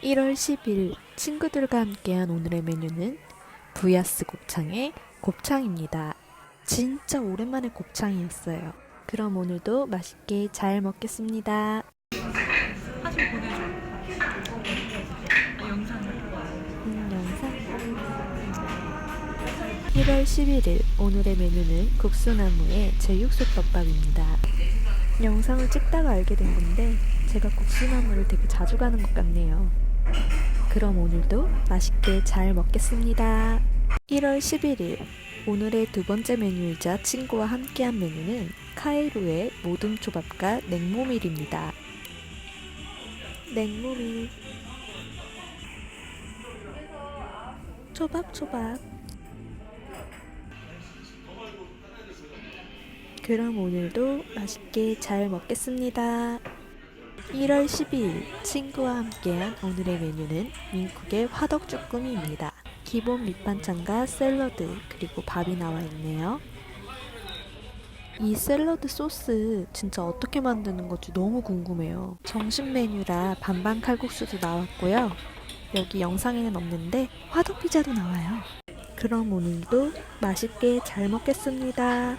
일월 10일 친구들과 함께한 오늘의 메뉴는 부야스 곱창의 곱창입니다. 진짜 오랜만에 곱창이었어요. 그럼 오늘도 맛있게 잘 먹겠습니다. 1월 11일 오늘의 메뉴는 국수나무의 제육수 떡밥입니다. 영상을 찍다가 알게 된 건데 제가 국수나무를 되게 자주 가는 것 같네요. 그럼 오늘도 맛있게 잘 먹겠습니다. 1월 11일 오늘의 두 번째 메뉴이자 친구와 함께한 메뉴는 카이로의 모둠 초밥과 냉모밀입니다. 냉모밀 초밥 초밥 그럼 오늘도 맛있게 잘 먹겠습니다. 1월 12일 친구와 함께한 오늘의 메뉴는 민국의 화덕쭈꾸미입니다. 기본 밑반찬과 샐러드 그리고 밥이 나와 있네요. 이 샐러드 소스 진짜 어떻게 만드는 건지 너무 궁금해요. 정식 메뉴라 반반 칼국수도 나왔고요. 여기 영상에는 없는데 화덕 피자도 나와요. 그럼 오늘도 맛있게 잘 먹겠습니다.